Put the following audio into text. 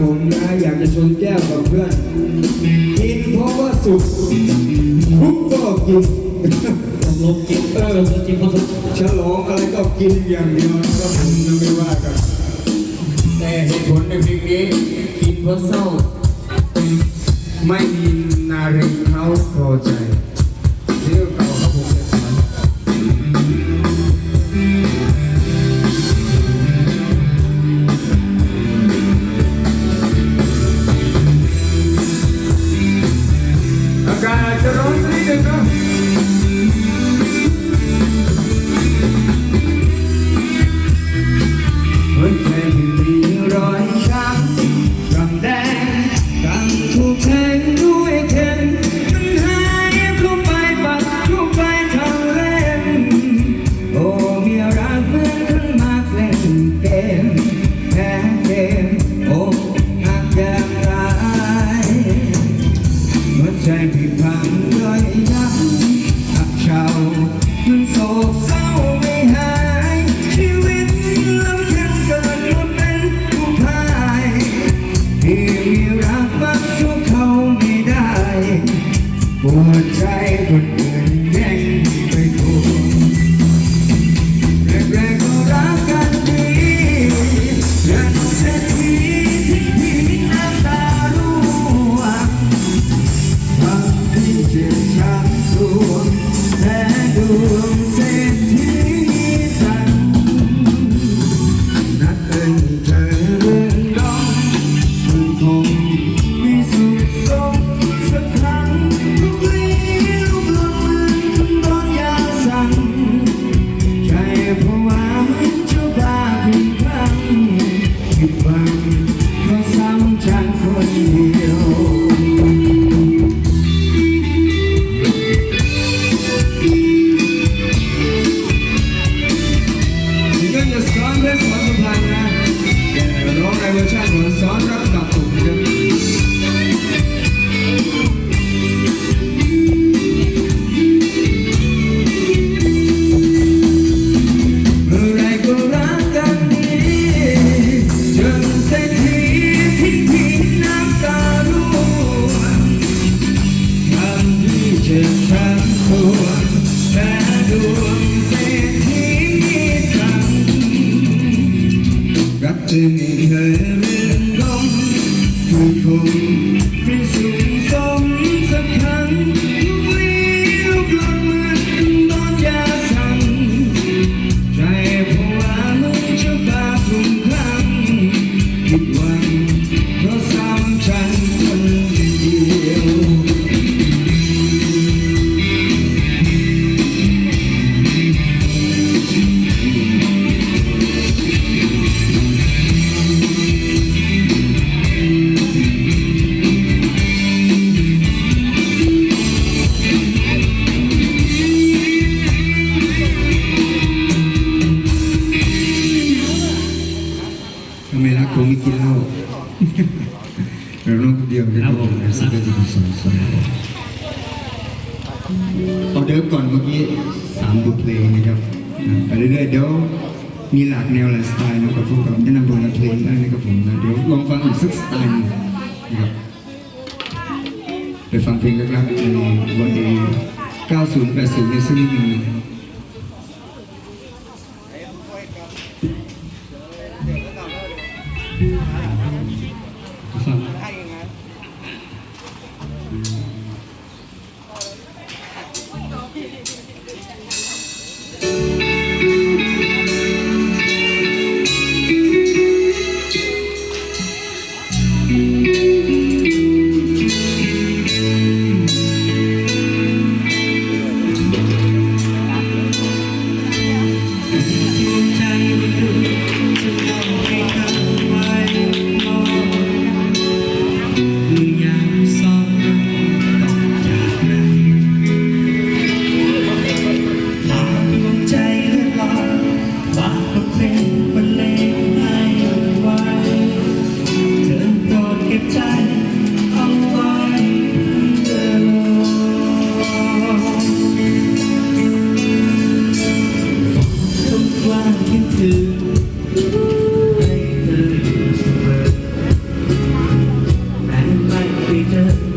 ผมนะ อยากจะชนแก้วกับเพื่อน กินเพราะว่าสุขทุกก็กินลงกินเออกินเพอทุกฉลองอะไรก็กินอย่างเดียวนะครับผมนะไม่ว่ากัน แต่เหตุผลในเพลงนี้ กินเพราะเศร้า ไม่มีนารีเขาพอใจ อากา รักมักสู้เขาไม่ได้ปวดใจคนอื่น ฉั ที่เจ็บช้ำสวงแต่ดวงเศรษฐีสังรักเธอไม่เคยเรื่องลมคือคงไม่สุข เราน้องคนเดียวนะครับผมสิ่งที่ดีสองสองเอาเดิมก่อนเมื่อกี้สามบทเพลงนะครับไปเรื่อยๆเดี๋ยวมีหลากแนวหลายสไตล์นะครับพวกเราแนะนำบทเพลงได้นะครับผมนะเดี๋ยวลองฟังอีกสักสไตล์นึงนะครับไปฟังเพลงแรกๆในวัย90 80ในซึ่ง good.